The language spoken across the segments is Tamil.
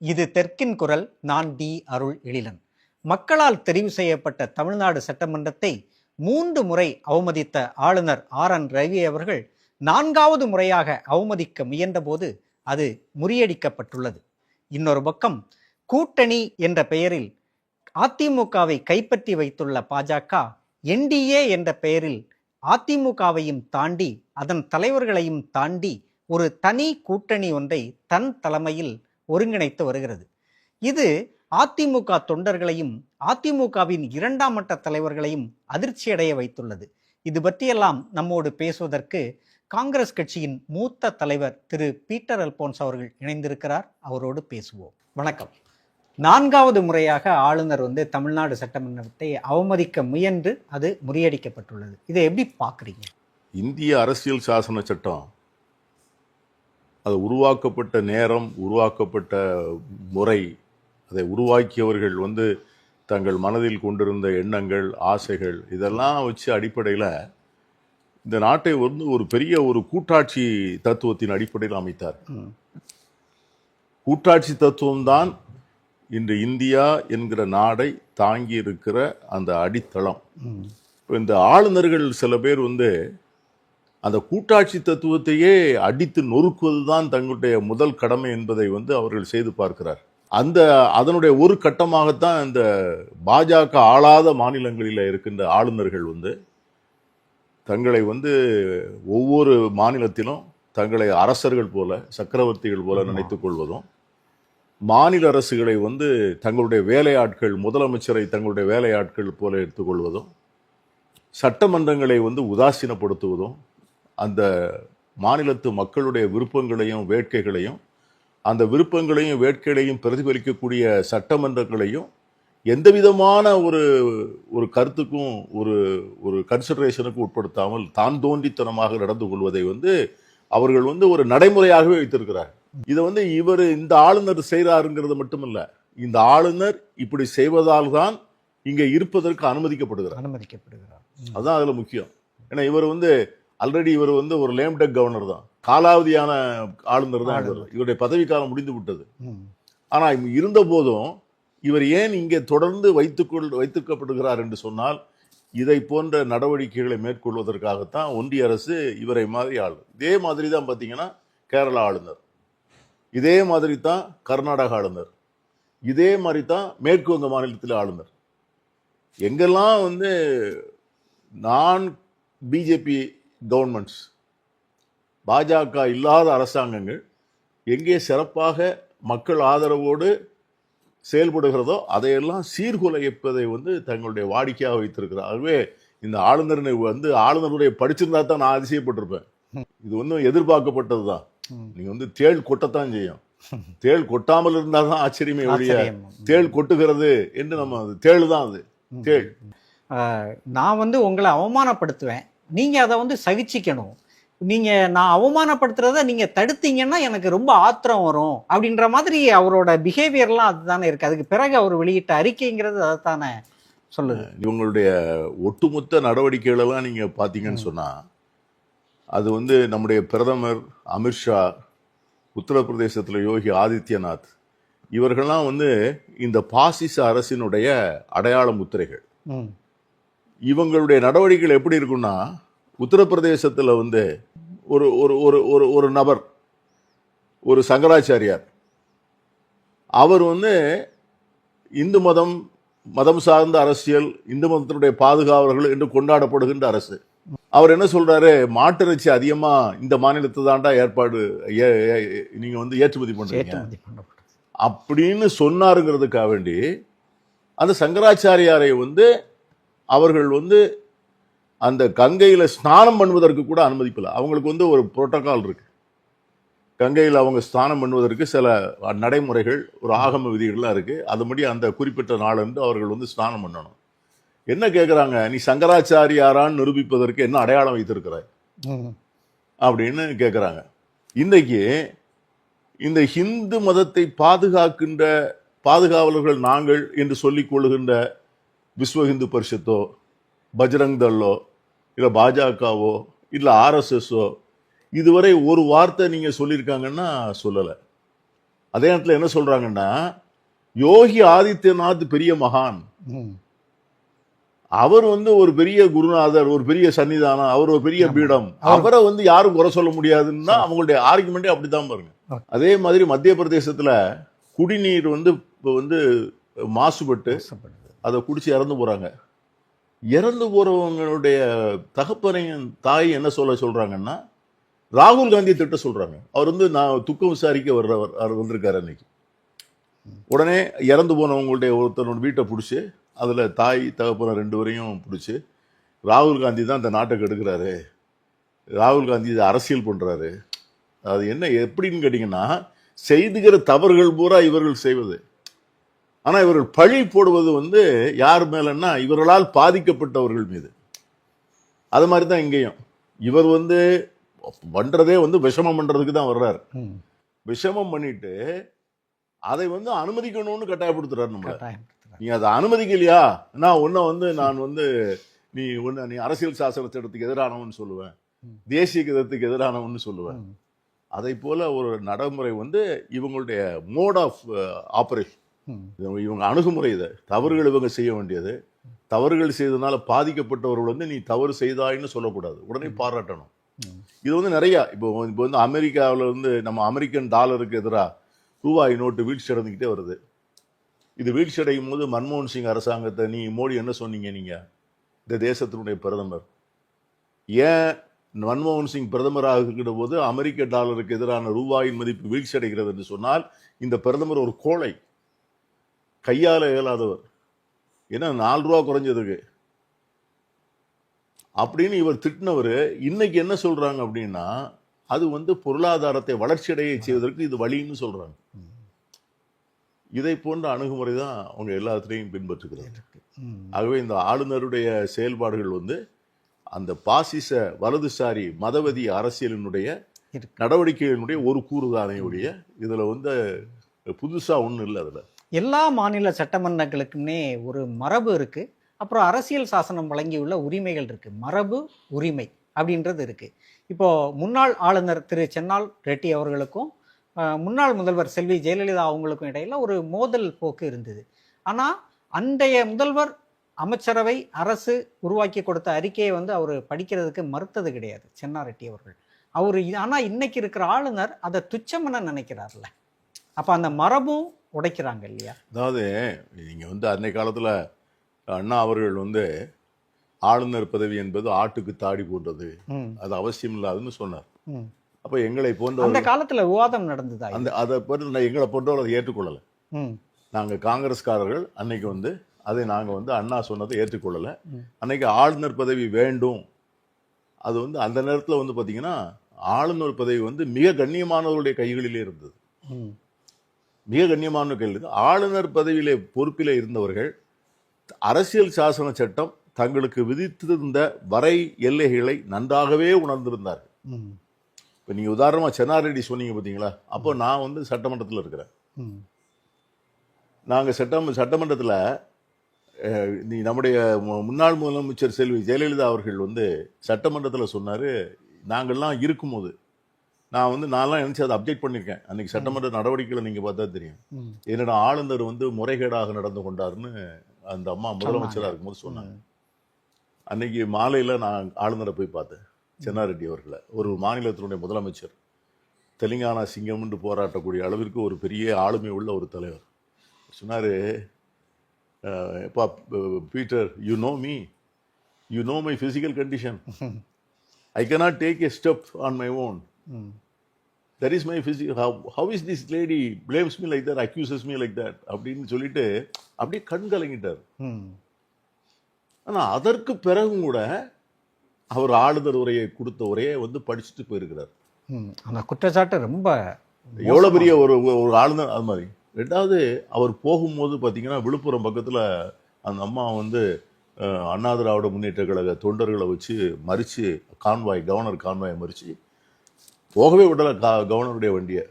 இது தெற்கின் குரல் நான் டி அருள் எழிலன். மக்களால் தெரிவு செய்யப்பட்ட தமிழ்நாடு சட்டமன்றத்தை மூன்று முறை அவமதித்த ஆளுநர் ஆர் என் ரவி அவர்கள் நான்காவது முறையாக அவமதிக்க முயன்றபோது அது முறியடிக்கப்பட்டுள்ளது. இன்னொரு பக்கம் கூட்டணி என்ற பெயரில் அதிமுகவை கைப்பற்றி வைத்துள்ள பாஜக என்டிஏ என்ற பெயரில் அதிமுகவையும் தாண்டி அதன் தலைவர்களையும் தாண்டி ஒரு தனி கூட்டணி ஒன்றை தன் தலைமையில் ஒருங்கிணைத்து வருகிறது. இது அதிமுக தொண்டர்களையும் அதிமுகவின் இரண்டாம் மட்ட தலைவர்களையும் அதிர்ச்சியடைய வைத்துள்ளது. இது பற்றியெல்லாம் நம்மோடு பேசுவதற்கு காங்கிரஸ் கட்சியின் மூத்த தலைவர் திரு. பீட்டர் அல்போன்ஸ் அவர்கள் இணைந்திருக்கிறார். அவரோடு பேசுவோம். வணக்கம். நான்காவது முறையாக ஆளுநர் வந்து தமிழ்நாடு சட்டமன்றத்தை அவமதிக்க முயன்று அது முறியடிக்கப்பட்டுள்ளது. இதை எப்படி பார்க்குறீங்க? இந்திய அரசியல் சாசன சட்டம் அது உருவாக்கப்பட்ட நேரம் உருவாக்கப்பட்ட முறை அதை உருவாக்கியவர்கள் வந்து தங்கள் மனதில் கொண்டிருந்த எண்ணங்கள் ஆசைகள் இதெல்லாம் வச்சு அடிப்படையில் இந்த நாட்டை வந்து ஒரு பெரிய ஒரு கூட்டாட்சி தத்துவத்தின் அடிப்படையில் அமைத்தார். கூட்டாட்சி தத்துவம்தான் இன்று இந்தியா என்கிற நாடை தாங்கி இருக்கிற அந்த அடித்தளம். இப்போ இந்த ஆளுநர்கள் சில பேர் வந்து அந்த கூட்டாட்சி தத்துவத்தையே அடித்து நொறுக்குவது தான் தங்களுடைய முதல் கடமை என்பதை வந்து அவர்கள் செய்து பார்க்கிறார். அந்த அதனுடைய ஒரு கட்டமாகத்தான் இந்த பாஜக ஆளாத மாநிலங்களில் இருக்கின்ற ஆளுநர்கள் வந்து தங்களை வந்து ஒவ்வொரு மாநிலத்திலும் தங்களை அரசர்கள் போல சக்கரவர்த்திகள் போல நினைத்துக் கொள்வதும் மாநில அரசுகளை வந்து தங்களுடைய வேலையாட்கள் முதலமைச்சரை தங்களுடைய வேலையாட்கள் போல எடுத்துக்கொள்வதும் சட்டமன்றங்களை வந்து உதாசீனப்படுத்துவதும் அந்த மாநிலத்து மக்களுடைய விருப்பங்களையும் வேட்கைகளையும் அந்த விருப்பங்களையும் வேட்கைகளையும் பிரதிபலிக்கக்கூடிய சட்டமன்றங்களையும் எந்த விதமான ஒரு ஒரு கருத்துக்கும் ஒரு ஒரு கன்சிடரேஷனுக்கும் உட்படுத்தாமல் தான் தோன்றித்தனமாக நடந்து கொள்வதை வந்து அவர்கள் வந்து ஒரு நடைமுறையாகவே வைத்திருக்கிறார் இதை வந்து இவர் இந்த ஆளுநர் செய்கிறாருங்கிறது மட்டுமல்ல இந்த ஆளுநர் இப்படி செய்வதால் தான் இங்க இருப்பதற்கு அனுமதிக்கப்படுகிறார். அனுமதிக்கப்படுகிறார். அதுதான் அதுல முக்கியம். ஏன்னா இவர் வந்து ஆல்ரெடி இவர் வந்து ஒரு லேம்டெக் கவர்னர் தான். காலாவதியான ஆளுநர் தான் இவர். இவருடைய பதவிக்காலம் முடிந்து விட்டது ம். ஆனா இருந்த போதும் இவர் ஏன் இங்கே தொடர்ந்து வைத்துக்கொள் வைத்துக்கப்படுகிறார் என்று சொன்னால் இதை போன்ற நடவடிக்கைகளை மேற்கொள்வதற்காகத்தான் ஒன்றிய அரசு இவரை மாதிரி ஆளு. இதே மாதிரி தான் பார்த்தீங்கன்னா கேரளா ஆளுநர். இதே மாதிரி தான் கர்நாடக ஆளுநர். இதே மாதிரி தான் மேற்கு வங்க மாநிலத்தில் ஆளுநர். எங்கெல்லாம் வந்து நான் பிஜேபி கவர்மெண்ட்ஸ் பாஜக இல்லாத அரசாங்கங்கள் எங்கே சிறப்பாக மக்கள் ஆதரவோடு செயல்படுகிறதோ அதையெல்லாம் சீர்குலைப்பதை வந்து தங்களுடைய வாடிக்கையாக வைத்திருக்கிறார். ஆகவே இந்த ஆளுநரை வந்து ஆளுநருடைய படிச்சிருந்தா தான் நான் அதிசயப்பட்டிருப்பேன். இது ஒன்றும் எதிர்பார்க்கப்பட்டது தான் ம். நீங்க வந்து தேள் கொட்டத்தான் செய்யும். தேள் கொட்டாமல் இருந்தால் தான் ஆச்சரியமே ஒழிய. தேள் கொட்டுகிறது என்று நம்ம தேள் தான் அது. தேள். நான் வந்து உங்களை அவமானப்படுத்துவேன். நீங்க அதை வந்து சகிச்சிக்கணும். நீங்க நான் அவமானப்படுத்துறத நீங்க தடுத்தீங்கன்னா எனக்கு ரொம்ப ஆத்திரம் வரும் அப்படின்ற மாதிரி அவரோட பிஹேவியர்லாம் அதுதானே இருக்கு. அதுக்கு பிறகு அவர் வெளியிட்ட அறிக்கைங்கிறது அதைத்தானே சொல்லுது. இவங்களுடைய ஒட்டுமொத்த நடவடிக்கைகள் எல்லாம் நீங்க பாத்தீங்கன்னு சொன்னா அது வந்து நம்முடைய பிரதமர் அமித்ஷா உத்தரப்பிரதேசத்துல யோகி ஆதித்யநாத் இவர்கள்லாம் வந்து இந்த பாசிச அரசினுடைய அடையாள முத்திரைகள். இவங்களுடைய நடவடிக்கைகள் எப்படி இருக்கும்னா உத்தரப்பிரதேசத்துல வந்து ஒரு ஒரு ஒரு ஒரு ஒரு நபர் ஒரு சங்கராச்சாரியார். அவர் வந்து இந்து மதம் மதம் சார்ந்த அரசியல் இந்து மதத்தினுடைய பாதுகாவலர்கள் என்று கொண்டாடப்படுகின்ற அரசு. அவர் என்ன சொல்றாரு? மாட்டிறைச்சி அதிகமா இந்த மாநிலத்தை தாண்டா ஏற்பாடு ஏ- ஏ- நீங்க வந்து ஏற்றுமதி பண்ணப்பட்டது. அப்படின்னு சொன்னாருங்கிறதுக்காக வேண்டி அந்த சங்கராச்சாரியாரை வந்து அவர்கள் வந்து அந்த கங்கையில ஸ்நானம் பண்ணுவதற்கு கூட அனுமதிக்கல அவங்களுக்கு வந்து ஒரு புரோட்டோகால் இருக்கு. கங்கையில் அவங்க ஸ்நானம் பண்ணுவதற்கு சில நடைமுறைகள் ஒரு ஆகம விதிகள்லாம் இருக்கு. அதுபடி அந்த குறிப்பிட்ட நாளன்று அவர்கள் வந்து ஸ்நானம் பண்ணணும். என்ன கேட்குறாங்க நீ சங்கராச்சாரியாரான்னு நிரூபிப்பதற்கு என்ன அடையாளம் வைத்திருக்கிறாய். அப்படின்னு கேட்குறாங்க இன்றைக்கு இந்த ஹிந்து மதத்தை பாதுகாக்கின்ற பாதுகாவலர்கள் நாங்கள் என்று சொல்லிக் கொள்ளுகின்ற விஸ்வ இந்து பரிஷத்தோ பஜ்ரங் தள்ளோ இல்லை பாஜகவோ இல்லை ஆர்எஸ்எஸ்ஸோ இதுவரை ஒரு வார்த்தை நீங்கள் சொல்லியிருக்காங்கன்னா சொல்லலை அதே நேரத்தில் என்ன சொல்றாங்கன்னா யோகி ஆதித்யநாத் பெரிய மகான். அவர் வந்து ஒரு பெரிய குருநாதர் ஒரு பெரிய சன்னிதானம் அவர் ஒரு பெரிய. பீடம் அவர்- வந்து யாரும் குறை சொல்ல முடியாதுன்னா அவங்களுடைய ஆர்குமெண்டே அப்படித்தான் பாருங்க. அதே மாதிரி மத்திய பிரதேசத்துல குடிநீர் வந்து இப்போ வந்து மாசுபட்டு. அதை குடிச்சு இறந்து போகிறாங்க இறந்து போகிறவங்களுடைய தகப்பனையும் தாய் என்ன சொல்ல சொல்கிறாங்கன்னா ராகுல் காந்தியை திட்ட சொல்கிறாங்க அவர் வந்து நான் துக்கம் விசாரிக்க வர்றவர் அவர் வந்திருக்காரு அன்னைக்கு. உடனே இறந்து போனவங்களுடைய ஒருத்தனோட வீட்டை பிடிச்சி அதில் தாய் தகப்பனை ரெண்டு வரையும் பிடிச்சி ராகுல் காந்தி தான் இந்த நாட்டை கெடுக்கிறாரு. ராகுல் காந்தி இதை அரசியல் பண்ணுறாரு அது என்ன எப்படின்னு கேட்டிங்கன்னா செய்துகிற தவறுகள் பூரா இவர்கள் செய்வது. ஆனா இவர்கள் பழி போடுவது வந்து யார் மேலன்னா இவர்களால் பாதிக்கப்பட்டவர்கள் மீது அது மாதிரி தான் இங்கேயும் இவர் வந்து பண்றதே வந்து விஷமம் பண்றதுக்கு தான் வர்றாரு. விஷமம் பண்ணிட்டு அதை வந்து அனுமதிக்கணும்னு கட்டாயப்படுத்துறாரு கட்டாயப்படுத்துறாங்க. நீ அதை அனுமதிக்கலையா நான் உன்னை வந்து நான் வந்து நீ உன்னை நீ அரசியல் சாசன சட்டத்துக்கு எதிரானவன் சொல்லுவேன். தேசிய கதத்துக்கு எதிரானவன் சொல்லுவேன். அதை போல ஒரு நடைமுறை வந்து இவங்களுடைய மோட் ஆஃப் ஆபரேஷன். இவங்க அணுகுமுறை இதை. தவறுகள் இவங்க செய்ய வேண்டியது. தவறுகள் செய்ததுனால பாதிக்கப்பட்டவர்கள் வந்து நீ தவறு செய்தாய்ன்னு சொல்லக்கூடாது. உடனே பாராட்டணும். இது வந்து நிறைய இப்போ இப்போ வந்து அமெரிக்காவில் வந்து நம்ம அமெரிக்கன் டாலருக்கு எதிராக ரூபாய் நோட்டு வீழ்ச்சி அடைந்துக்கிட்டே வருது. இது வீழ்ச்சி அடையும் போது மன்மோகன் சிங் அரசாங்கத்தை நீ மோடி என்ன சொன்னீங்க நீங்க? இந்த தேசத்தினுடைய பிரதமர். ஏன் மன்மோகன் சிங் பிரதமராக இருக்கிற போது அமெரிக்க டாலருக்கு எதிரான ரூபாயின் மதிப்பு வீழ்ச்சி அடைகிறது என்று சொன்னால் இந்த பிரதமர் ஒரு கோழை. கையால இயலாதவர் ஏன்னா நாலு ரூபா குறைஞ்சதுக்கு அப்படின்னு இவர் திட்டினவர் இன்னைக்கு என்ன சொல்றாங்க அப்படின்னா அது வந்து பொருளாதாரத்தை வளர்ச்சியடைய செய்வதற்கு இது வழின்னு சொல்றாங்க ம். இதை போன்ற அணுகுமுறை தான் அவங்க எல்லாத்துலேயும் பின்பற்றுகிறாங்க. ஆகவே இந்த ஆளுநருடைய செயல்பாடுகள் வந்து அந்த பாசிச வலதுசாரி மதவதி அரசியலினுடைய. நடவடிக்கைகளினுடைய ஒரு கூறுதானே ஒழிய இதுல வந்து புதுசா ஒண்ணும் இல்லை அதுல எல்லா மாநில சட்டமன்றங்களுக்குமே ஒரு மரபு இருக்குது அப்புறம் அரசியல் சாசனம் வழங்கியுள்ள உரிமைகள் இருக்குது மரபு உரிமை அப்படின்றது இருக்குது இப்போது முன்னாள் ஆளுநர் திரு சென்னால் ரெட்டி அவர்களுக்கும் முன்னாள் முதல்வர் செல்வி ஜெயலலிதா அவங்களுக்கும் இடையில் ஒரு மோதல் போக்கு இருந்தது. ஆனால் அன்றைய முதல்வர் அமைச்சரவை அரசு உருவாக்கி கொடுத்த அறிக்கையை வந்து அவர் படிக்கிறதுக்கு மறுத்தது கிடையாது சென்னா ரெட்டி அவர்கள். அவர் ஆனால் இன்னைக்கு இருக்கிற ஆளுநர் அதை துச்சமென நினைக்கிறார்ல. அப்போ அந்த மரபும் உடைக்கிறாங்க இல்லையா? அதாவது நீங்க வந்து அன்னை காலத்துல அண்ணா அவர்கள் வந்து ஆளுநர் பதவி என்பது ஆட்டுக்கு தாடி போன்றது. அது அவசியம் இல்லாதுன்னு சொன்னார். அப்ப எங்களை அந்த போன்றவர்கள் காலத்துல விவாதம் நடந்ததா? அந்த அதை நான் எங்களை போன்றவர்கள் அதை ஏற்றுக்கொள்ளல. ம், நாங்க காங்கிரஸ்காரர்கள் அன்னைக்கு வந்து அதை நாங்க வந்து அண்ணா சொன்னதை ஏற்றுக்கொள்ளல. அன்னைக்கு ஆளுநர் பதவி வேண்டும். அது வந்து அந்த நேரத்துல வந்து பாத்தீங்கன்னா ஆளுநர் பதவி வந்து மிக கண்ணியமானவருடைய கைகளிலே இருந்தது. மிக கண்ணியமான இருக்கு ஆளுநர் பதவியிலே பொறுப்பிலே இருந்தவர்கள் அரசியல் சாசன சட்டம் தங்களுக்கு விதித்திருந்த வரை எல்லைகளை நன்றாகவே உணர்ந்திருந்தார்கள். இப்போ நீங்க உதாரணமா சென்னாரெட்டி சொன்னீங்க பார்த்தீங்களா அப்போ நான் வந்து சட்டமன்றத்தில் இருக்கிறேன். ம், நாங்க சட்டம் சட்டமன்றத்தில் நீ நம்முடைய முன்னாள் முதலமைச்சர் செல்வி ஜெயலலிதா அவர்கள் வந்து சட்டமன்றத்தில் சொன்னாரு நாங்கள்லாம் இருக்கும்போது நான் வந்து நான்லாம் நினைச்சு அதை அப்டேட் பண்ணியிருக்கேன். அன்னைக்கு சட்டமன்ற நடவடிக்கைகளை நீங்க பார்த்தா தெரியும். என்னோட ஆளுநர் வந்து முறைகேடாக நடந்து கொண்டாருன்னு அந்த அம்மா முதலமைச்சராக இருக்கும்போது சொன்னாங்க. அன்னைக்கு மாலையில் நான் ஆளுநரை போய் பார்த்தேன். சென்னாரெட்டி அவர்களை. ஒரு மாநிலத்தினுடைய முதலமைச்சர். தெலுங்கானா சிங்கம்னு போராட்டக்கூடிய அளவிற்கு ஒரு பெரிய ஆளுமை உள்ள ஒரு தலைவர். சொன்னார் எப்பா Peter you know me you know my physical condition I cannot take a step on my own that is my physique how is this lady blames me like that accuses me like that அப்படின்னு சொல்லிட்டு அப்படியே கண் கலங்கிட்டார் ம். ஆனா அதற்கு பிறகும் கூட அவர் ஆளுநர் உரையை கொடுத்த உரையை வந்து படிச்சுட்டு போயிருக்கிறார் ம். அந்த குற்றச்சாட்டு ரொம்ப எவ்வளவு பெரிய ஒரு ஒரு ஆளுநர் அது மாதிரி ரெண்டாவது அவர் போகும்போது பார்த்தீங்கன்னா விழுப்புரம் பக்கத்துல அந்த அம்மா வந்து அஹ், அண்ணா திராவிட முன்னேற்ற கழக தொண்டர்களை வச்சு மறிச்சு கான்வாய் கவர்னர் கான்வாயை மறிச்சு போகவே விடல கவர்னருடைய வண்டியை.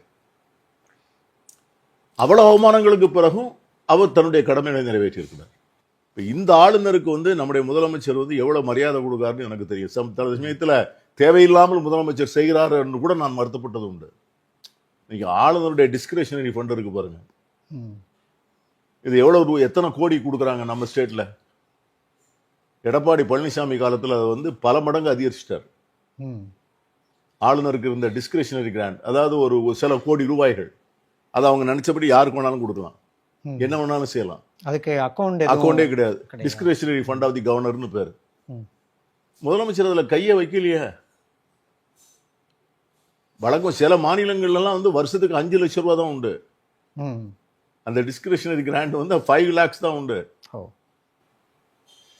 அவ்வளோ அவமானங்களுக்கு பிறகும் அவர் தன்னுடைய கடமைகளை நிறைவேற்றியிருக்கிறார். இப்போ இந்த ஆளுநருக்கு வந்து நம்முடைய முதலமைச்சர் வந்து எவ்வளோ மரியாதை கொடுக்காருன்னு எனக்கு தெரியும். சம் தனது சமயத்துல தேவையில்லாமல் முதலமைச்சர் செய்கிறார் என்று கூட நான் வருத்தப்பட்டது உண்டு. இன்றைக்கி ஆளுநருடைய டிஸ்கிரிஷனரி ஃபண்ட் இருக்கு பாருங்க. இது எவ்வளோ ரூ- எத்தனை கோடி கொடுக்குறாங்க நம்ம ஸ்டேட்டில் எடப்பாடி பழனிசாமி காலத்தில் அதை வந்து பல மடங்கு அதிகரிச்சிட்டார். ஆளுநருக்கு இருந்த டிஸ்கிரிஷனரி கிராண்ட் அதாவது ஒரு சில கோடி ரூபாய்கள் அதை அவங்க நினைச்சபடி யாருக்கு வேணாலும் கொடுக்கலாம். என்ன வேணாலும் செய்யலாம் அதுக்கு அக்கௌண்ட் அக்கௌண்டே கிடையாது. டிஸ்கிரிஷனரி ஃபண்ட் ஆஃப் தி கவர்னர்னு பேர். முதலமைச்சர் அதுல கையை வைக்கலையே வழக்கம் சில மாநிலங்கள்லாம் வந்து வருஷத்துக்கு அஞ்சு லட்சம் ரூபா தான் உண்டு. அந்த டிஸ்கிரிஷனரி கிராண்ட் வந்து ஃபைவ் லேக்ஸ் தான் உண்டு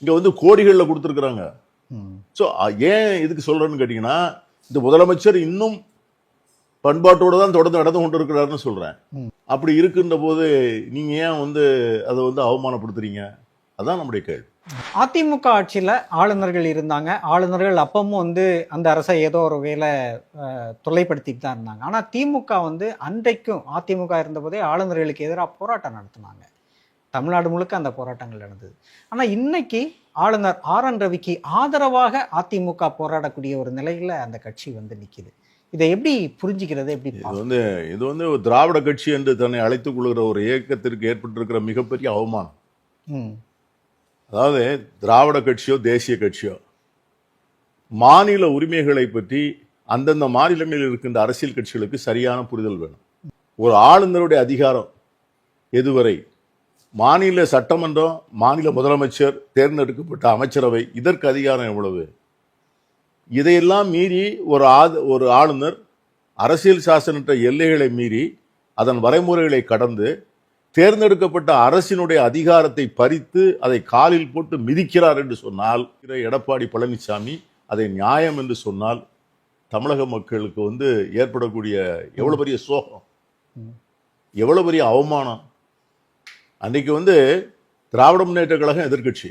இங்க வந்து கோடிகள்ல கொடுத்துருக்குறாங்க. ஸோ ஏன் இதுக்கு சொல்றேன்னு கேட்டீங்கன்னா இந்த முதலமைச்சர் இன்னும் பண்பாட்டோடு தான் தொடர்ந்து நடந்து கொண்டு இருக்கிறாருன்னு அப்படி இருக்கின்ற போது நீங்கள் ஏன் வந்து அதை வந்து அவமானப்படுத்துறீங்க? அதான் நம்முடைய கேள்வி. அதிமுக ஆட்சியில் ஆளுநர்கள் இருந்தாங்க. ஆளுநர்கள் அப்பவும் வந்து அந்த அரசை ஏதோ ஒரு வேலை தொல்லைப்படுத்திட்டு தான் இருந்தாங்க. ஆனால் திமுக வந்து அன்றைக்கும் அதிமுக இருந்தபோதே ஆளுநர்களுக்கு எதிராக போராட்டம் நடத்தினாங்க. தமிழ்நாடு முழுக்க அந்த போராட்டங்கள் நடந்தது. ஆனால் இன்னைக்கு ஆளுநர் ஆர் என் ரவிக்கு ஆதரவாக அதிமுக போராடக்கூடிய ஒரு நிலையில அந்த கட்சி வந்து நிக்குது. இதை எப்படி புரிஞ்சுக்கிறது எப்படி இது? வந்து இது வந்து ஒரு திராவிட கட்சி என்று தன்னை அழைத்துக் கொள்கிற ஒரு இயக்கத்திற்கு ஏற்பட்டிருக்கிற மிகப்பெரிய அவமானம். அதாவது திராவிட கட்சியோ தேசிய கட்சியோ மாநில உரிமைகளை பற்றி அந்தந்த மாநிலங்களில் இருக்கின்ற அரசியல் கட்சிகளுக்கு சரியான புரிதல் வேணும். ஒரு ஆளுநருடைய அதிகாரம் எதுவரை மாநில சட்டமன்றம் மாநில முதலமைச்சர் தேர்ந்தெடுக்கப்பட்ட அமைச்சரவை இதற்கு அதிகாரம் எவ்வளவு? இதையெல்லாம் மீறி ஒரு ஆத ஒரு ஆளுநர் அரசியல் சாசனற்ற எல்லைகளை மீறி அதன் வரைமுறைகளை கடந்து தேர்ந்தெடுக்கப்பட்ட அரசினுடைய அதிகாரத்தை பறித்து அதை காலில் போட்டு மிதிக்கிறார் என்று சொன்னால் எடப்பாடி பழனிசாமி அதை நியாயம் என்று சொன்னால் தமிழக மக்களுக்கு வந்து ஏற்படக்கூடிய எவ்வளோ பெரிய சோகம்? எவ்வளோ பெரிய அவமானம்? அன்றைக்கி வந்து திராவிட முன்னேற்ற கழகம் எதிர்க்கட்சி.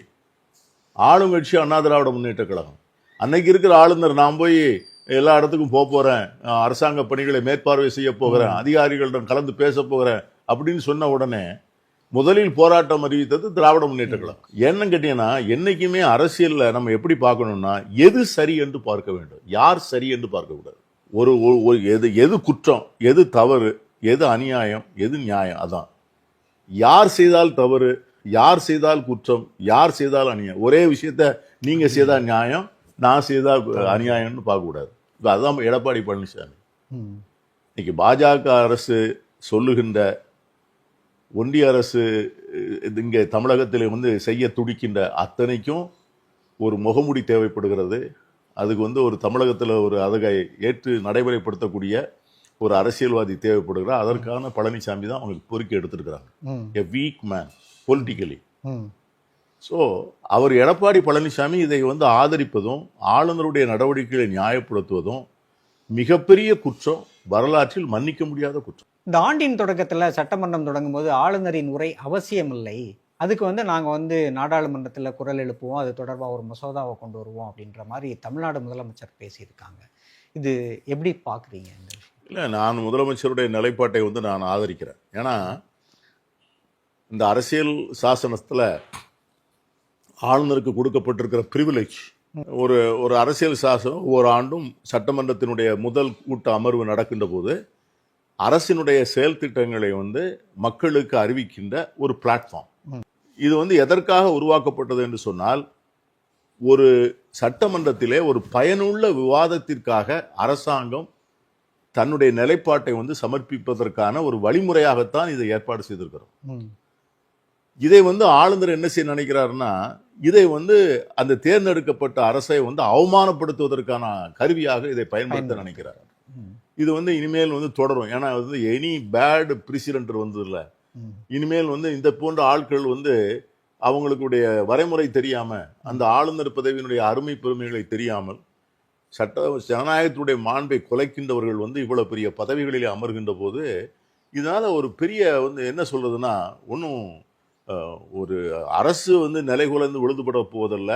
ஆளுங்கட்சி அண்ணா திராவிட முன்னேற்ற கழகம். அன்னைக்கு இருக்கிற ஆளுநர் நான் போய் எல்லா இடத்துக்கும் போக போகிறேன் அரசாங்க பணிகளை மேற்பார்வை செய்ய போகிறேன். அதிகாரிகளிடம் கலந்து பேச போகிறேன் அப்படின்னு சொன்ன உடனே முதலில் போராட்டம் அறிவித்தது திராவிட முன்னேற்ற கழகம். என்னன்னு கேட்டீங்கன்னா என்றைக்குமே அரசியலில் நம்ம எப்படி பார்க்கணும்னா எது சரி என்று பார்க்க வேண்டும். யார் சரி என்று பார்க்கக்கூடாது ஒரு ஒரு எது எது குற்றம் எது தவறு எது அநியாயம் எது நியாயம் அதான். யார் செய்தால் தவறு யார் செய்தால் குற்றம் யார் செய்தால் அநியாயம்? ஒரே விஷயத்த நீங்க செய்தால் நியாயம் நான் செய்தால் அநியாயம்னு பார்க்க கூடாது இப்ப அதான் எடப்பாடி பழனிசாமி. இன்னைக்கு பாஜக அரசு சொல்லுகின்ற ஒன்றிய அரசு இங்கே தமிழகத்தில் வந்து செய்ய துடிக்கின்ற அத்தனைக்கும் ஒரு முகமுடி தேவைப்படுகிறது. அதுக்கு வந்து ஒரு தமிழகத்தில் ஒரு அதை ஏற்று நடைமுறைப்படுத்தக்கூடிய ஒரு அரசியல்வாதி தேவைப்படுகிறார் அதற்கான பழனிசாமி தான் அவங்களுக்கு பொறுக்கி எடுத்திருக்கிறாங்க. A weak man politically so அவர் எடப்பாடி பழனிசாமி இதை வந்து ஆதரிப்பதும் ஆளுநருடைய நடவடிக்கைகளை நியாயப்படுத்துவதும் மிகப்பெரிய குற்றம் வரலாற்றில் மன்னிக்க முடியாத குற்றம். இந்த ஆண்டின் தொடக்கத்தில் சட்டமன்றம் தொடங்கும் போது ஆளுநரின் உரை அவசியமில்லை. அதுக்கு வந்து நாங்கள் வந்து நாடாளுமன்றத்தில் குரல் எழுப்புவோம் அது தொடர்பாக ஒரு மசோதாவை கொண்டு வருவோம் அப்படின்ற மாதிரி தமிழ்நாடு முதலமைச்சர் பேசியிருக்காங்க. இது எப்படி பார்க்குறீங்க இல்லை நான் முதலமைச்சருடைய நிலைப்பாட்டை வந்து நான் ஆதரிக்கிறேன். ஏன்னா இந்த அரசியல் சாசனத்தில் ஆளுநருக்கு கொடுக்கப்பட்டிருக்கிற ப்ரிவிலேஜ் ஒரு ஒரு அரசியல் சாசனம் ஒவ்வொரு ஆண்டும் சட்டமன்றத்தினுடைய முதல் கூட்ட அமர்வு நடக்கின்ற போது அரசினுடைய செயல் திட்டங்களை வந்து மக்களுக்கு அறிவிக்கின்ற ஒரு பிளாட்ஃபார்ம் இது வந்து எதற்காக உருவாக்கப்பட்டது என்று சொன்னால் ஒரு சட்டமன்றத்திலே ஒரு பயனுள்ள விவாதத்திற்காக அரசாங்கம் தன்னுடைய நிலைப்பாட்டை வந்து சமர்ப்பிப்பதற்கான ஒரு வழிமுறையாகத்தான் இதை ஏற்பாடு செய்திருக்கிறோம். இதை வந்து ஆளுநர் என்ன செய்ய நினைக்கிறாருன்னா இதை வந்து அந்த தேர்ந்தெடுக்கப்பட்ட அரசை வந்து அவமானப்படுத்துவதற்கான கருவியாக இதை பயன்படுத்த நினைக்கிறார். இது வந்து இனிமேல் வந்து தொடரும். ஏன்னா வந்து எனி பேட் பிரசிடென்ட் வந்ததில்ல. இனிமேல் வந்து இந்த போன்ற ஆட்கள் வந்து அவங்களுடைய வரைமுறை தெரியாம அந்த ஆளுநர் பதவியினுடைய அருமை பெருமைகளை தெரியாமல் சட்ட ஜனநாயகத்துடைய மாண்பை குலைக்கின்றவர்கள் வந்து இவ்வளவு பெரிய பதவிகளிலே அமர்கின்ற போது இதனால ஒரு பெரிய வந்து என்ன சொல்றதுன்னா ஒன்றும் ஒரு அரசு வந்து நிலைகுலைந்து விழுதுபட போவதல்ல.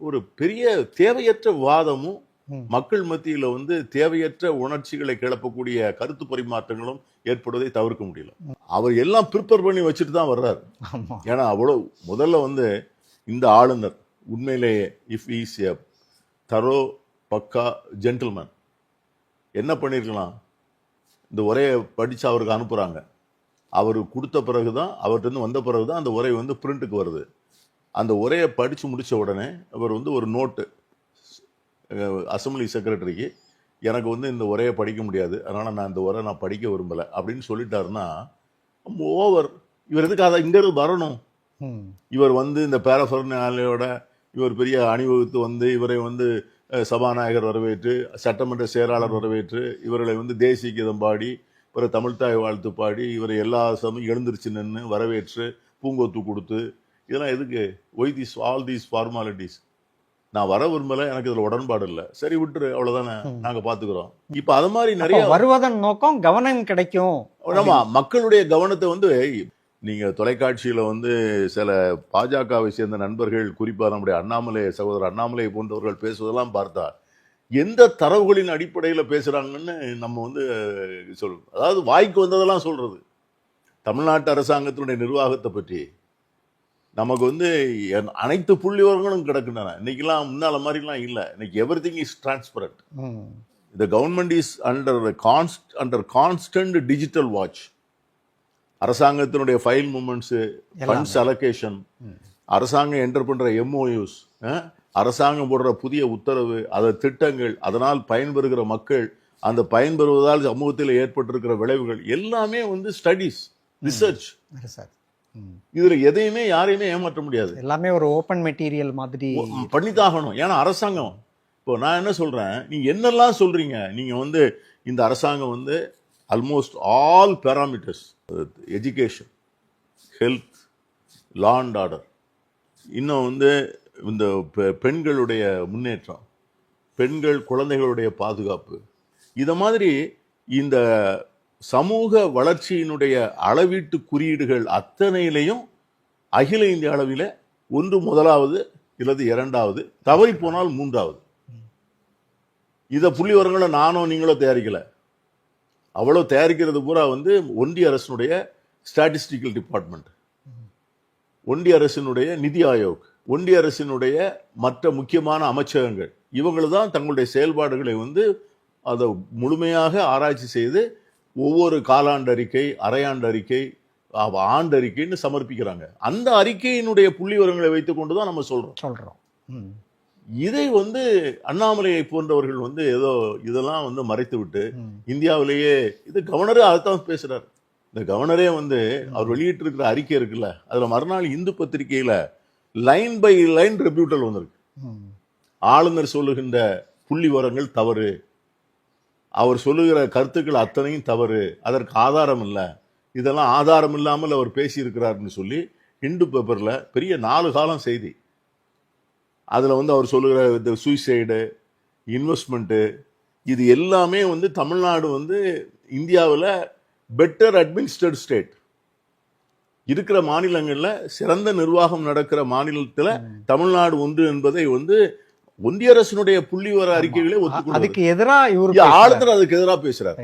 ஒரு பெரிய தேவையற்ற விவாதமும் ம். மக்கள் மத்தியில வந்து தேவையற்ற உணர்ச்சிகளை கிளப்பக்கூடிய கருத்து பரிமாற்றங்களும் ஏற்படுவதை தவிர்க்க முடியல. அவர் எல்லாம் ப்ரிப்பேர் பண்ணி வச்சுட்டு தான் வர்றாரு. ஏன்னா அவ்வளோ முதல்ல வந்து இந்த ஆளுநர் உண்மையிலேயே இஃப் இஸ் எ தரோ பக்கா ஜென்டில்மேன் என்ன பண்ணியிருக்கலாம் இந்த உரையை படித்து அவருக்கு அனுப்புகிறாங்க அவர் கொடுத்த பிறகு தான் அவர்கிட்ட வந்த பிறகு தான் அந்த உரை வந்து பிரிண்ட்டுக்கு வருது. அந்த உரையை படித்து முடித்த உடனே அவர் வந்து ஒரு நோட்டு அசம்பிளி செக்ரட்டரிக்கு எனக்கு வந்து இந்த உரையை படிக்க முடியாது அதனால் நான் இந்த உரை நான் படிக்க விரும்பலை அப்படின்னு சொல்லிட்டாருன்னா ஓவர் இவர் எதுக்கு அதை இங்கேருந்து வரணும். இவர் வந்து இந்த பேரஃபர்னாலையோட இவர் பெரிய அணிவகுத்து வந்து இவரை வந்து சபாநாயகர் வரவேற்று சட்டமன்ற செயலாளர் வரவேற்று இவர்களை வந்து தேசிய கீதம் பாடி பிறகு தமிழ்தாய் வாழ்த்து பாடி இவரை எல்லா சமயம் எழுந்திருச்சு நின்று வரவேற்று பூங்கொத்து கொடுத்து இதெல்லாம் எதுக்கு? Why this all these formalities நான் வர விரும்பல எனக்கு இதுல உடன்பாடு இல்லை. சரி விட்டுரு அவ்வளவுதானே. நாங்க பாத்துக்கிறோம். இப்ப அது மாதிரி நிறைய வருவதன் நோக்கம் கவனம் கிடைக்கும். ஆமா மக்களுடைய கவனத்தை வந்து நீங்க தொலைக்காட்சியில வந்து சில பாஜகவை சேர்ந்த நண்பர்கள் குறிப்பா நம்முடைய அண்ணாமலை சகோதரர் அண்ணாமலை போன்றவர்கள் பேசுவதெல்லாம் பார்த்தா எந்த தரவுகளின் அடிப்படையில பேசுறாங்கன்னு நம்ம வந்து சொல்லுவோம் அதாவது வாய்க்கு வந்ததெல்லாம் சொல்றது. தமிழ்நாட்டு அரசாங்கத்தினுடைய நிர்வாகத்தை பற்றி. நமக்கு வந்து அனைத்து புள்ளி விவரங்களும் கிடக்கின்றன. இன்னைக்கெல்லாம் முன்னால மாதிரிலாம் இல்லை. இன்னைக்கு everything is transparent government is under a const under constant digital watch. அரசாங்கத்தினுடைய ஃபைல் மூமெண்ட்ஸ் ஃபண்ட்ஸ் அலோகேஷன் அரசாங்கம் என்டர் பண்ற எம்ஓயூஸ் அரசாங்கம் போடுற புதிய உத்தரவு அது திட்டங்கள் அதனால் பயன்பெறுகிற மக்கள் அந்த பயன்பெறுவதால் சமூகத்தில் ஏற்பட்டிருக்கிற விளைவுகள் எல்லாமே வந்து ஸ்டடிஸ் ரிசர்ச். இதுல எதையுமே யாரையுமே ஏமாற்ற முடியாது. எல்லாமே ஒரு ஓப்பன் மெட்டீரியல் மாதிரி. பண்ணித்தாகணும். ஏன்னா அரசாங்கம் இப்போ நான் என்ன சொல்றேன் நீங்க என்னெல்லாம் சொல்றீங்க நீங்க வந்து இந்த அரசாங்கம் வந்து almost all parameters education health law and order இன்னும் வந்து இந்த பெ- பெண்களுடைய முன்னேற்றம் பெண்கள் குழந்தைகளுடைய பாதுகாப்பு. இதை மாதிரி இந்த சமூக வளர்ச்சியினுடைய அளவீட்டு குறியீடுகள் அத்தனையிலையும் அகில இந்திய அளவில் ஒன்று முதலாவது இல்லது இரண்டாவது தவறி போனால் மூன்றாவது. இதை புள்ளி வரங்களை நானும் நீங்களும் தயாரிக்கலை. அவ்வளோ தயாரிக்கிறது பூரா வந்து ஒன்றிய அரசினுடைய ஸ்டாட்டிஸ்டிக்கல் டிபார்ட்மெண்ட் ஒன்றிய அரசினுடைய நிதி ஆயோக். ஒன்றிய அரசினுடைய மற்ற முக்கியமான அமைச்சகங்கள். இவங்க தான் தங்களுடைய செயல்பாடுகளை வந்து அதை முழுமையாக ஆராய்ச்சி செய்து ஒவ்வொரு காலாண்டு அறிக்கை அரையாண்டு அறிக்கை ஆண்டு அறிக்கைன்னு சமர்ப்பிக்கிறாங்க. அந்த அறிக்கையினுடைய புள்ளி விவரங்களை வைத்துக்கொண்டு தான் நம்ம சொல்கிறோம் சொல்கிறோம் ம். இதை வந்து அண்ணாமலையை போன்றவர்கள் வந்து ஏதோ இதெல்லாம் வந்து மறைத்து விட்டு. இந்தியாவிலேயே இது கவர்னரே அதைத்தான் பேசுறாரு. இந்த கவர்னரே வந்து அவர் வெளியிட்டிருக்கிற அறிக்கை இருக்குல்ல அதுல மறுநாள் இந்து பத்திரிகையில லைன் பை லைன் ரெப்யூட்டல் வந்திருக்கு. ஆளுநர் சொல்லுகின்ற புள்ளி விவரங்கள் தவறு. அவர் சொல்லுகிற கருத்துக்கள் அத்தனையும் தவறு. அதற்கு ஆதாரம் இல்லை. இதெல்லாம் ஆதாரம் இல்லாமல் அவர் பேசியிருக்கிறார்னு சொல்லி இந்து பேப்பர்ல பெரிய நாலு காலம் செய்தி. அதுல வந்து அவர் சொல்லுகிற இந்த சூசைடு இன்வெஸ்ட்மெண்ட்டு இது எல்லாமே வந்து தமிழ்நாடு வந்து இந்தியாவில் பெட்டர் அட்மினிஸ்ட்ரேட் ஸ்டேட் இருக்கிற மாநிலங்கள்ல சிறந்த நிர்வாகம் நடக்கிற மாநிலத்துல தமிழ்நாடு ஒன்று என்பதை வந்து ஒன்றிய அரசினுடைய புள்ளி விவர அறிக்கைகளே அதுக்கு எதிரா இவர் ஆளுநர் அதுக்கு எதிராக பேசுறாரு.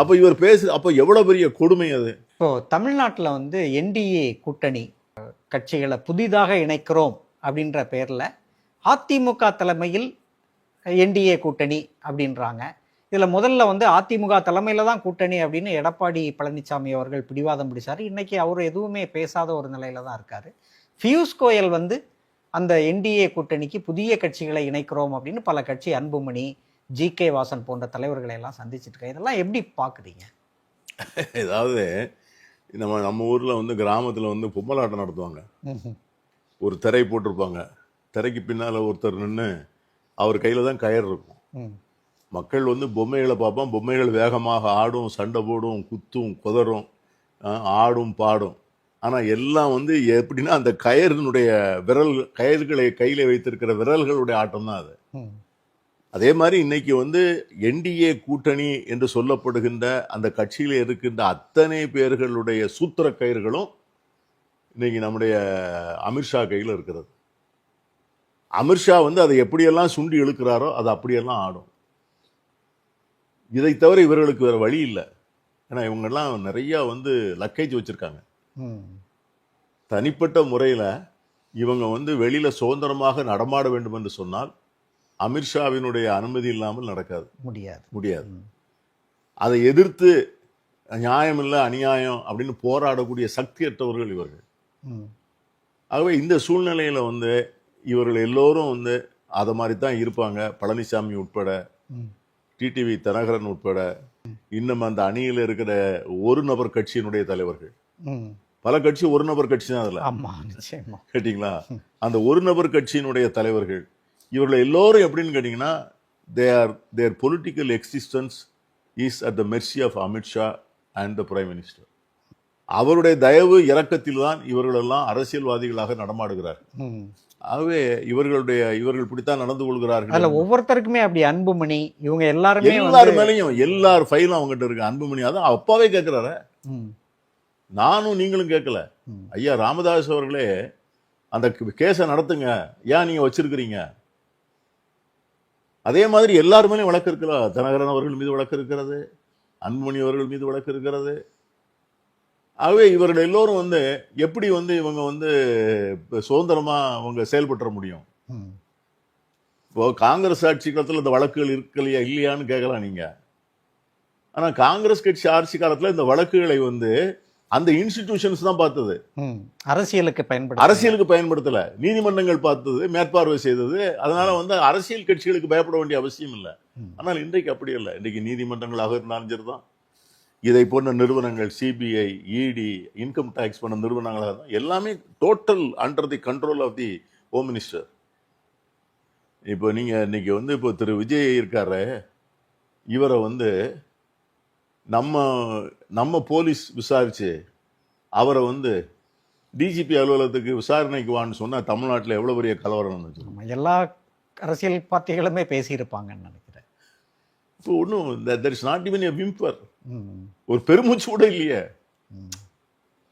அப்ப இவர் பேசு அப்ப எவ்வளவு பெரிய கொடுமை அது? இப்போ தமிழ்நாட்டில் வந்து என்டிஏ கூட்டணி கட்சிகளை புதிதாக இணைக்கிறோம். அப்படின்ற பேர்ல அதிமுக தலைமையில் என்டிஏ கூட்டணி அப்படின்றாங்க. இதுல முதல்ல வந்து அதிமுக தலைமையில தான் கூட்டணி அப்படின்னு எடப்பாடி பழனிசாமி அவர்கள் பிடிவாதம் பிடிச்சாரு. இன்னைக்கு அவர் எதுவுமே பேசாத ஒரு நிலையில தான் இருக்காரு. பியூஷ் கோயல் வந்து அந்த என்டிஏ கூட்டணிக்கு புதிய கட்சிகளை இணைக்கிறோம் அப்படின்னு பல கட்சி அன்புமணி ஜி கே வாசன் போன்ற தலைவர்களை எல்லாம் சந்திச்சிட்டு இதெல்லாம் எப்படி பாக்குறீங்க? ஏதாவது நம்ம நம்ம ஊர்ல வந்து கிராமத்துல வந்து பொம்மலாட்டம் நடத்துவாங்க. ஒரு திரை போட்டிருப்பாங்க. திரைக்கு பின்னால ஒருத்தர் நின்று அவர் கையில தான் கயர் இருக்கும். மக்கள் வந்து பொம்மைகளை பார்ப்பான் பொம்மைகள் வேகமாக ஆடும் சண்டை போடும் குத்தும் குதறும் ஆடும் பாடும். ஆனால் எல்லாம் வந்து எப்படின்னா அந்த கயறினுடைய விரல் கயர்களை கையில் வைத்திருக்கிற விரல்களுடைய ஆட்டம் தான் அது. அதே மாதிரி இன்னைக்கு வந்து என்டிஏ கூட்டணி என்று சொல்லப்படுகின்ற அந்த கட்சியில் இருக்கின்ற அத்தனை பேர்களுடைய சூத்திர கயிறுகளும் இன்னைக்கு நம்முடைய அமித்ஷா கையில் இருக்கிறது. அமித்ஷா வந்து அதை எப்படியெல்லாம் சுண்டி இழுக்கிறாரோ அது அப்படியெல்லாம் ஆடும். இதை தவிர இவர்களுக்கு வேற வழி இல்லை. ஏன்னா இவங்கெல்லாம் நிறைய வந்து லக்கேஜ் வச்சிருக்காங்க. தனிப்பட்ட முறையில் இவங்க வந்து வெளியில சுதந்திரமாக நடமாட வேண்டும் என்று சொன்னால் அமித்ஷாவினுடைய அனுமதி இல்லாமல் நடக்காது. முடியாது. முடியாது. அதை எதிர்த்து நியாயம் இல்லை அநியாயம் அப்படின்னு போராடக்கூடிய சக்தியற்றவர்கள் இவர்கள். ஆகவே இந்த சூழ்நிலையில வந்து இவர்கள் எல்லோரும் வந்து அதை மாதிரி தான் இருப்பாங்க. பழனிசாமி உட்பட. டிடிவி தினகரன் உட்பட இன்னும் அந்த அணியில் இருக்கிற ஒரு நபர் கட்சியினுடைய தலைவர்கள். பல கட்சி ஒரு நபர் கட்சி தான் அதில் கேட்டிங்களா? அந்த ஒரு நபர் கட்சியினுடைய தலைவர்கள். இவர்கள் எல்லோரும் எப்படின்னு கேட்டிங்கன்னா they are their political existence is at the mercy of Amit Shah and the prime minister அவருடைய தயவு இரக்கத்தில் தான் இவர்களெல்லாம் அரசியல்வாதிகளாக நடமாடுகிறார். ஆகவே இவர்களுடைய இவர்கள் இப்படித்தான் நடந்து அதுல கொள்கிறார்கள் ஒவ்வொருத்தருக்குமே அப்படி அன்புமணி இவங்க எல்லாருமே எல்லார் மேலேயும் எல்லார் ஃபைலும் அவங்ககிட்ட இருக்கு. அன்புமணி அதான் அப்பாவே கேட்கிறாரு. நானும் நீங்களும் கேட்கல. ஐயா ராமதாஸ் அவர்களே அந்த கேஸை நடத்துங்க. ஏன் நீங்க வச்சிருக்கிறீங்க? அதே மாதிரி எல்லார் மேலேயும் வழக்கு இருக்கலாம் தினகரன் அவர்கள் மீது வழக்கு இருக்கிறது அன்புமணி அவர்கள் மீது வழக்கு இருக்கிறது. ஆகவே இவர்கள் எல்லோரும் வந்து எப்படி வந்து இவங்க வந்து சுதந்திரமா அவங்க செயல்பட்டுற முடியும். இப்போ காங்கிரஸ் ஆட்சி காலத்தில் இந்த வழக்குகள் இருக்கலையா இல்லையான்னு கேட்கலாம் நீங்க? ஆனா காங்கிரஸ் கட்சி ஆட்சி காலத்துல இந்த வழக்குகளை வந்து அந்த இன்ஸ்டிடியூஷன்ஸ் தான் பார்த்தது. அரசியலுக்கு பயன்படுத்த அரசியலுக்கு பயன்படுத்தல. நீதிமன்றங்கள் பார்த்தது மேற்பார்வை செய்தது. அதனால வந்து அரசியல் கட்சிகளுக்கு பயப்பட வேண்டிய அவசியம் இல்லை. ஆனால் இன்றைக்கு அப்படி இல்லை. இன்றைக்கு நீதிமன்றங்களாக இருந்தாலும் சரிதான். இதை போன்ற நிறுவனங்கள் சிபிஐ இடி இன்கம் டேக்ஸ் பண்ண நிறுவனங்களாக தான் எல்லாமே total under the control of the home minister இப்போ நீங்கள் இன்னைக்கு வந்து இப்போ திரு விஜய் இருக்காரு இவரை வந்து நம்ம நம்ம போலீஸ் விசாரிச்சு அவரை வந்து டிஜிபி அலுவலகத்துக்கு விசாரணைக்கு வான்னு சொன்னால் தமிழ்நாட்டில் எவ்வளோ பெரிய கலவரம் இருந்துச்சு எல்லா அரசியல் பார்ட்டிகளுமே பேசியிருப்பாங்கன்னு நினைக்கிறேன். இப்போ ஒன்றும் தெர் இஸ் நாட் இவன் எ விம்பர். ஒரு பெருமூச்சு கூட இல்லையே.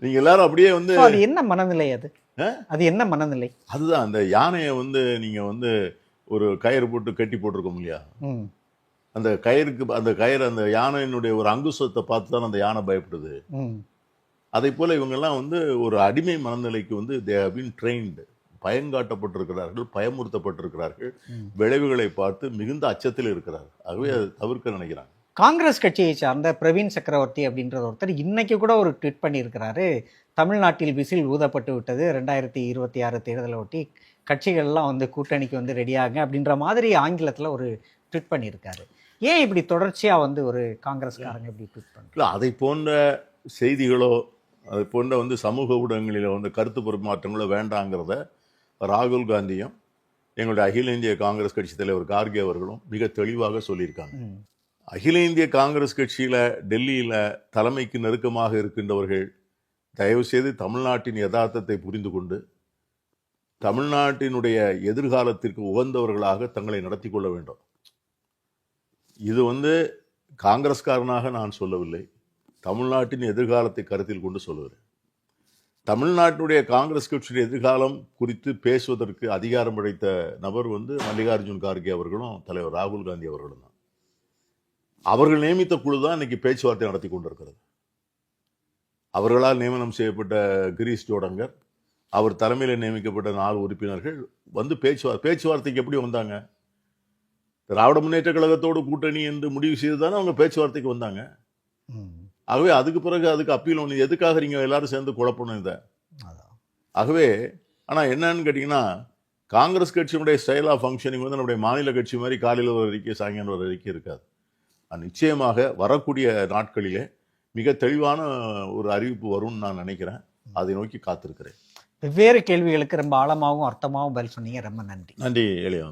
நீங்க எல்லாரும் அப்படியே வந்து அது என்ன மனநிலை அது? அது என்ன மனநிலை அதுதான் அந்த யானையை வந்து நீங்க வந்து ஒரு கயிறு போட்டு கட்டி போட்டிருக்கோம் இல்லையா. அந்த கயிறுக்கு அந்த கயிறு அந்த யானையினுடைய ஒரு அங்குசத்தை பார்த்து தான் அந்த யானை பயப்படுது. அதை போல இவங்கெல்லாம் வந்து ஒரு அடிமை மனநிலைக்கு வந்து தே ஹவ் பீன் ட்ரெயின்டு பயங்காட்டப்பட்டிருக்கிறார்கள் பயமுறுத்தப்பட்டிருக்கிறார்கள். விளைவுகளை பார்த்து மிகுந்த அச்சத்தில் இருக்கிறார்கள். ஆகவே அதை தவிர்க்க நினைக்கிறாங்க. காங்கிரஸ் கட்சியை சார்ந்த பிரவீன் சக்கரவர்த்தி அப்படின்ற ஒருத்தர் இன்னைக்கு கூட ஒரு ட்வீட் பண்ணியிருக்கிறாரு. தமிழ்நாட்டில் விசில் ஊதப்பட்டு விட்டது. ரெண்டாயிரத்தி இருபத்தி ஆறு தேர்தலை ஒட்டி கட்சிகள்லாம் வந்து கூட்டணிக்கு வந்து ரெடியாகுங்க அப்படின்ற மாதிரி ஆங்கிலத்தில் ஒரு ட்வீட் பண்ணியிருக்காரு. ஏன் இப்படி தொடர்ச்சியாக வந்து ஒரு காங்கிரஸ்காரங்க இப்படி ட்வீட் இல்லை அதை போன்ற செய்திகளோ அதை போன்ற வந்து சமூக ஊடகங்களில் வந்து கருத்து பரிமாற்றங்களோ வேண்டாங்கிறத ராகுல் காந்தியும் எங்களுடைய அகில இந்திய காங்கிரஸ் கட்சி தலைவர் கார்கே அவர்களும் மிக தெளிவாக சொல்லியிருக்காங்க. அகில இந்திய காங்கிரஸ் கட்சியில டெல்லியில தலைமைக்கு நெருக்கமாக இருக்கின்றவர்கள் தயவு செய்து தமிழ்நாட்டின் யதார்த்தத்தை புரிந்து கொண்டு தமிழ்நாட்டினுடைய எதிர்காலத்திற்கு உகந்தவர்களாக தங்களை நடத்தி கொள்ள வேண்டும். இது வந்து காங்கிரஸ்காரனாக நான் சொல்லவில்லை தமிழ்நாட்டின் எதிர்காலத்தை கருத்தில் கொண்டு சொல்லுகிறேன். தமிழ்நாட்டினுடைய காங்கிரஸ் கட்சியுடைய எதிர்காலம் குறித்து பேசுவதற்கு அதிகாரம் படைத்த நபர் வந்து மல்லிகார்ஜுன் கார்கே அவர்களும் தலைவர் ராகுல் காந்தி அவர்களும் தான். அவர்கள் நியமித்த குழு தான் இன்னைக்கு பேச்சுவார்த்தை நடத்தி கொண்டிருக்கிறது. அவர்களால் நியமனம் செய்யப்பட்ட கிரீஷ் ஜோடங்கர் அவர் தலைமையில் நியமிக்கப்பட்ட நாலு உறுப்பினர்கள் வந்து பேச்சுவார்த்தை பேச்சுவார்த்தைக்கு எப்படி வந்தாங்க? திராவிட முன்னேற்ற கழகத்தோடு கூட்டணி என்று முடிவு செய்து தானே அவங்க பேச்சுவார்த்தைக்கு வந்தாங்க. ஆகவே அதுக்கு பிறகு அதுக்கு அப்பீல் ஒன்று எதுக்காக நீங்கள் எல்லாரும் சேர்ந்து குழப்பணும் இதை? ஆகவே ஆனால் என்னன்னு கேட்டிங்கன்னா காங்கிரஸ் கட்சியினுடைய ஸ்டைல் ஆஃப் ஃபங்க்ஷனிங் வந்து நம்முடைய மாநில கட்சி மாதிரி காலையில் ஒரு அறிக்கை சாயங்காலம் ஒரு அறிக்கை இருக்காது. நிச்சயமாக வரக்கூடிய நாட்களிலே மிக தெளிவான ஒரு அறிவிப்பு வரும்னு நான் நினைக்கிறேன். அதை நோக்கி காத்திருக்கிறேன். வெவ்வேறு கேள்விகளுக்கு ரொம்ப ஆழமாகவும் அர்த்தமாகவும் பதில் சொன்னீங்க. ரொம்ப நன்றி. நன்றி எளியா